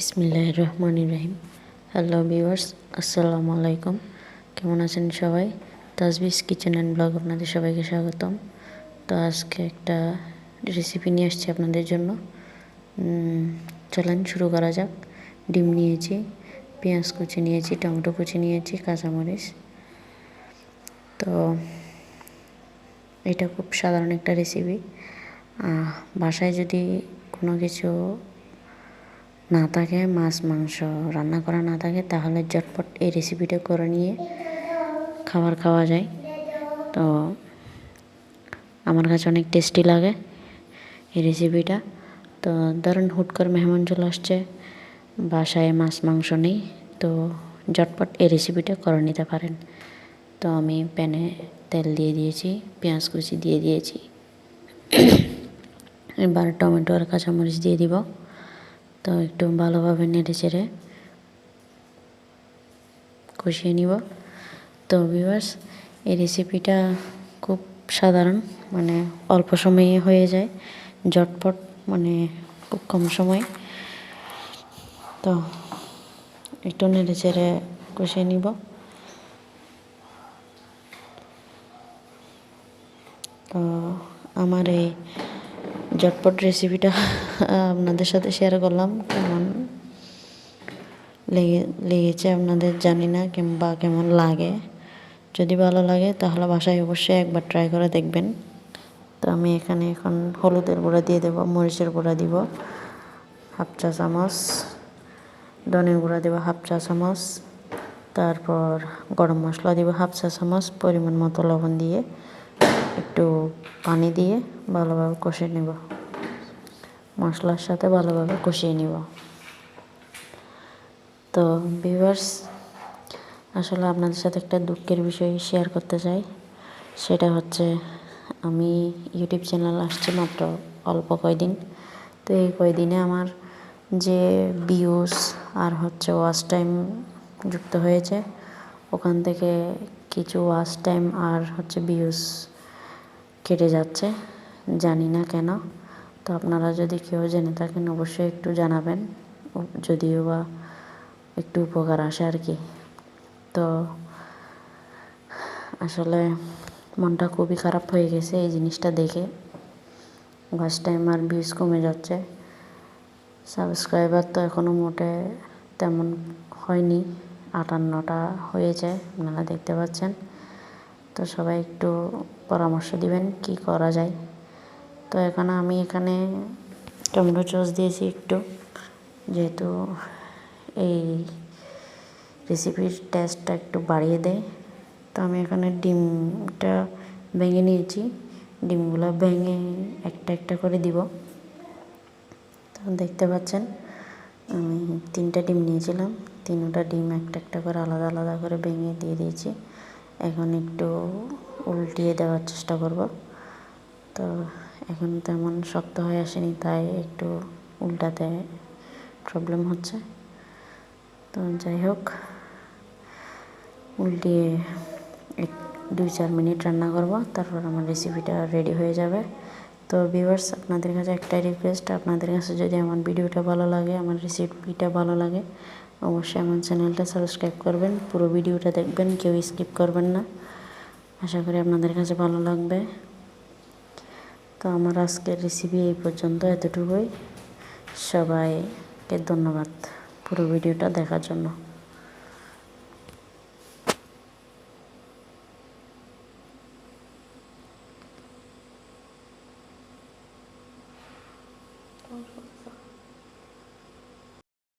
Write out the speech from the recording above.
বিসমিল্লাহ রহমান রহিম। Hello viewers আসসালামু আলাইকুম কেমন আছেন সবাই? তাজবিস কিচেন অ্যান্ড ব্লগ আপনাদের সবাইকে স্বাগতম। তো আজকে একটা রেসিপি নিয়ে আসছি আপনাদের জন্য। চলেন শুরু করা যাক। ডিম নিয়েছি, পেঁয়াজ কুচি নিয়েছি, টমেটো কুচি নিয়েছি, কাঁচামরিচ। তো এটা খুব সাধারণ একটা রেসিপি বাসায় যদি কোনো কিছু না থাকে, মাছ, মাংস রান্না করা না থাকে, তাহলে ঝটপট এই রেসিপিটা করে নিয়ে খাবার খাওয়া যায়। তো আমার কাছে অনেক টেস্টি লাগে এই রেসিপিটা তো ধরুন হুট করে মেহমান চলে আসছে, বাসায় মাছ, মাংস নেই, তো ঝটপট এই রেসিপিটা করে নিতে পারেন। তো আমি প্যানে তেল দিয়ে দিয়েছি, পেঁয়াজ কুচি দিয়ে দিয়েছি। এবার টমেটো আর কাঁচামরিচ দিয়ে দিব। তো একটু ভালোভাবে নেড়ে চেড়ে কষিয়ে নিব। তো ভিউয়ার্স এই রেসিপিটা খুব সাধারণ মানে অল্প সময়ে হয়ে যায়, ঝটপট মানে খুব কম সময়। তো একটু নেড়ে চেড়ে কষিয়ে নিব। তো আমার এই ঝটপট রেসিপিটা আপনাদের সাথে শেয়ার করলাম। কেমন লেগে, লেগেছে আপনাদের জানি না কিংবা কেমন লাগে। যদি ভালো লাগে তাহলে বাসায় অবশ্যই একবার ট্রাই করে দেখবেন। তো আমি এখানে এখন হলুদের গুঁড়া দিয়ে দেবো, মরিচের গুঁড়া দিব, হাফ চা চামচ, ধনের গুঁড়া দেবো হাফ চা চামচ, তারপর গরম মশলা দিব হাফ চা চামচ পরিমাণ মতো লবণ দিয়ে। একটু পানি দিয়ে ভালোভাবে কষিয়ে নেব। মশলার সাথে ভালোভাবে কষিয়ে নিব। তো ভিউয়ার্স আসলে আপনাদের সাথে একটা দুঃখের বিষয় শেয়ার করতে চাই। সেটা হচ্ছে, আমি ইউটিউব চ্যানেল আসছি মাত্র অল্প কয়দিন। তো এই কয়দিনে আমার যে ভিউজ আর হচ্ছে ওয়াচ টাইম যুক্ত হয়েছে, ওখান থেকে কিছু ওয়াচ টাইম আর হচ্ছে ভিউজ কেটে যাচ্ছে, জানি না কেন। তো আপনারা যদি কেউ জেনে থাকেন, অবশ্যই একটু জানাবেন। যদিও বা একটু উপকার আসে আর কি। তো আসলে মনটা খুবই খারাপ হয়ে গেছে এই জিনিসটা দেখে। ওয়াচ টাইম আর ভিউজ কমে যাচ্ছে। সাবস্ক্রাইবার তো এখনও মোটে তেমন হয়নি। আটান্নটা হয়েছে, আপনারা দেখতে পাচ্ছেন। তো সবাই একটু পরামর্শ দিবেন কি করা যায়। তো এখানে আমি এখানে টমেটো সস দিয়েছি একটু। যেহেতু এই রেসিপির টেস্টটা একটু বাড়িয়ে দেয়। তো আমি এখানে ডিমটা ভেঙে নিয়েছি। ডিমগুলো ভেঙে একটা একটা করে দিব। তো দেখতে পাচ্ছেন, আমি তিনটা ডিম নিয়েছিলাম। তিনটা ডিম একটা একটা করে আলাদা আলাদা করে ভেঙে দিয়ে দিয়েছি। এখন একটু উল্টিয়ে দেওয়ার চেষ্টা করব। তো এখন তেমন শক্ত হয়ে আসেনি, তাই একটু উল্টাতে প্রবলেম হচ্ছে। তো যাই হোক, উল্টিয়ে এক, দুই, চার মিনিট রান্না করব, তারপর আমার রেসিপিটা রেডি হয়ে যাবে। তো ভিউয়ার্স আপনাদের কাছে একটাই রিকোয়েস্ট আপনাদের কাছে যদি আমার ভিডিওটা ভালো লাগে, আমার রেসিপিটা ভালো লাগে অবশ্যই আমার চ্যানেলটা সাবস্ক্রাইব করবেন, পুরো ভিডিওটা দেখবেন, কেউ স্কিপ করবেন না। আশা করি আপনাদের কাছে ভালো লাগবে। তো আমার আজকের রেসিপি এই পর্যন্ত, এতটুকুই। সবাইকে ধন্যবাদ পুরো ভিডিওটা দেখার জন্য।